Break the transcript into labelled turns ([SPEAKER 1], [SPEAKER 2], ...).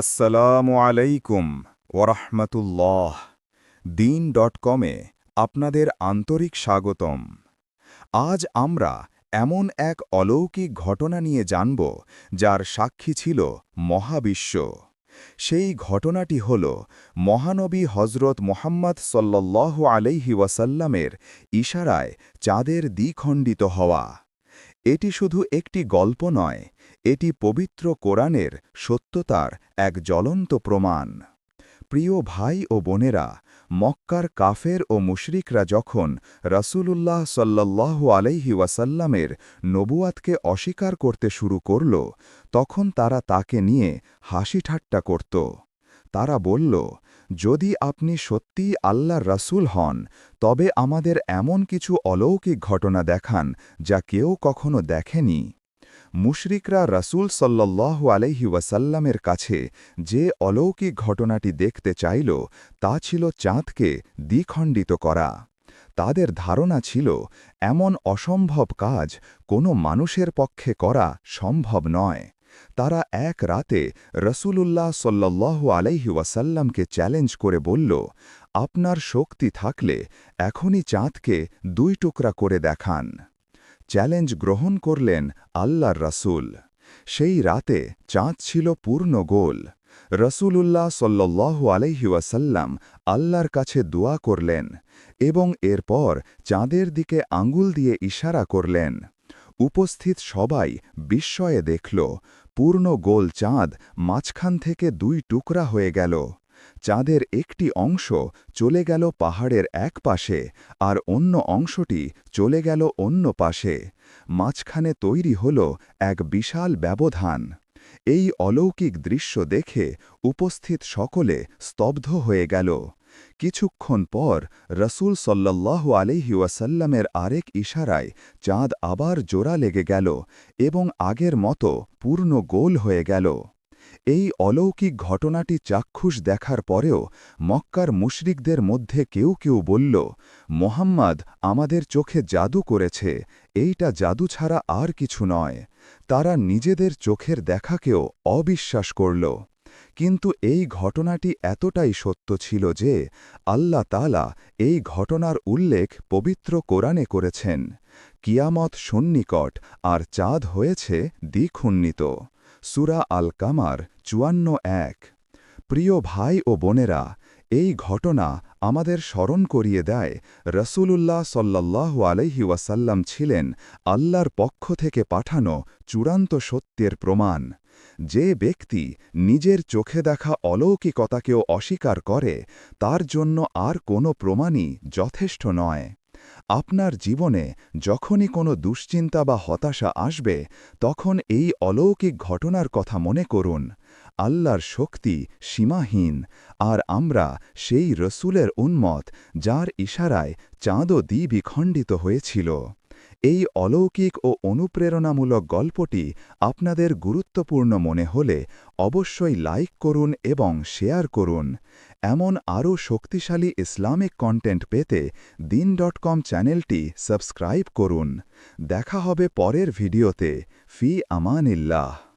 [SPEAKER 1] আসসালামু আলাইকুম ওরহমতুল্লাহ। দিন ডট কমে আপনাদের আন্তরিক স্বাগতম। আজ আমরা এমন এক অলৌকিক ঘটনা নিয়ে জানব, যার সাক্ষী ছিল মহাবিশ্ব। সেই ঘটনাটি হল মহানবী হজরত মোহাম্মদ সল্লাহ আলাইহি ওয়াসাল্লামের ইশারায় চাঁদের দ্বিখণ্ডিত হওয়া। এটি শুধু একটি গল্প নয় এটি পবিত্র কোরআনের সত্যতার এক জ্বলন্ত প্রমাণ। প্রিয় ভাই ও বোনেরা, মক্কার কাফের ও মুশরিকরা যখন রসুলুল্লাহ সাল্লাহ আলাইহি ওয়াসাল্লামের নবুয়াতকে অস্বীকার করতে শুরু করল, তখন তারা তাকে নিয়ে হাসি ঠাট্টা করত। তারা বলল, যদি আপনি সত্যিই আল্লাহর রাসূল হন, তবে আমাদের এমন কিছু অলৌকিক ঘটনা দেখান যা কেউ কখনো দেখেনি। মুশরিকরা রাসূল সল্লাহ আলহি ওয়াসাল্লামের কাছে যে অলৌকিক ঘটনাটি দেখতে চাইল, তা ছিল চাঁদকে দ্বিখণ্ডিত করা। তাদের ধারণা ছিল, এমন অসম্ভব কাজ কোনো মানুষের পক্ষে করা সম্ভব নয়। তারা এক রাতে রসুলুল্লাহ সল্লাহ আলাইহি ওয়াসাল্লামকে চ্যালেঞ্জ করে বলল, আপনার শক্তি থাকলে এখনই চাঁদকে দুই টুকরা করে দেখান। চ্যালেঞ্জ গ্রহণ করলেন আল্লাহর রাসূল। সেই রাতে চাঁদ ছিল পূর্ণ গোল। রসুলুল্লাহ সল্লু আলহিউসাল্লাম আল্লাহর কাছে দোয়া করলেন এবং এরপর চাঁদের দিকে আঙ্গুল দিয়ে ইশারা করলেন। উপস্থিত সবাই বিস্ময়ে দেখল, পূর্ণ গোল চাঁদ মাঝখান থেকে দুই টুকরা হয়ে গেল। চাঁদের একটি অংশ চলে গেল পাহাড়ের এক পাশে আর অন্য অংশটি চলে গেল অন্য পাশে, মাঝখানে তৈরি হল এক বিশাল ব্যবধান। এই অলৌকিক দৃশ্য দেখে উপস্থিত সকলে স্তব্ধ হয়ে গেল। কিছুক্ষণ পর রসুল সল্লাহ আলহি ওয়াসাল্লামের আরেক ইশারায় চাঁদ আবার জোড়া লেগে গেল এবং আগের মতো পূর্ণ গোল হয়ে গেল। এই অলৌকিক ঘটনাটি চাক্ষুষ দেখার পরেও মক্কার মুশরিকদের মধ্যে কেউ কেউ বলল, মোহাম্মদ আমাদের চোখে জাদু করেছে, এইটা জাদু ছাড়া আর কিছু নয়। তারা নিজেদের চোখের দেখাকেও অবিশ্বাস করল। কিন্তু এই ঘটনাটি এতটাই সত্য ছিল যে আল্লাহ তালা এই ঘটনার উল্লেখ পবিত্র কোরআনে করেছেন। কিয়ামত সন্নিকট আর চাঁদ হয়েছে দ্বিখুন্নিত সুরা আল কামার চুয়ান্ন এক। প্রিয় ভাই ও বোনেরা, এই ঘটনা আমাদের স্মরণ করিয়ে দেয় রসুলুল্লাহ সাল্লাহ আলহি ওয়াসাল্লাম ছিলেন আল্লাহর পক্ষ থেকে পাঠানো চূড়ান্ত সত্যের প্রমাণ। যে ব্যক্তি নিজের চোখে দেখা অলৌকিকতাকেও অস্বীকার করে, তার জন্য আর কোনো প্রমাণই যথেষ্ট নয়। আপনার জীবনে যখনই কোনো দুশ্চিন্তা বা হতাশা আসবে, তখন এই অলৌকিক ঘটনার কথা মনে করুন। আল্লাহর শক্তি সীমাহীন, আর আমরা সেই রসুলের উন্মত যার ইশারায় চাঁদও দ্বিবিখণ্ডিত হয়েছিল। এই অলৌকিক ও অনুপ্রেরণামূলক গল্পটি আপনাদের গুরুত্বপূর্ণ মনে হলে অবশ্যই লাইক করুন এবং শেয়ার করুন। এমন আরও শক্তিশালী ইসলামিক কন্টেন্ট পেতে দিন ডট কম চ্যানেলটি সাবস্ক্রাইব করুন। দেখা হবে পরের ভিডিওতে। ফি আমানিল্লাহ।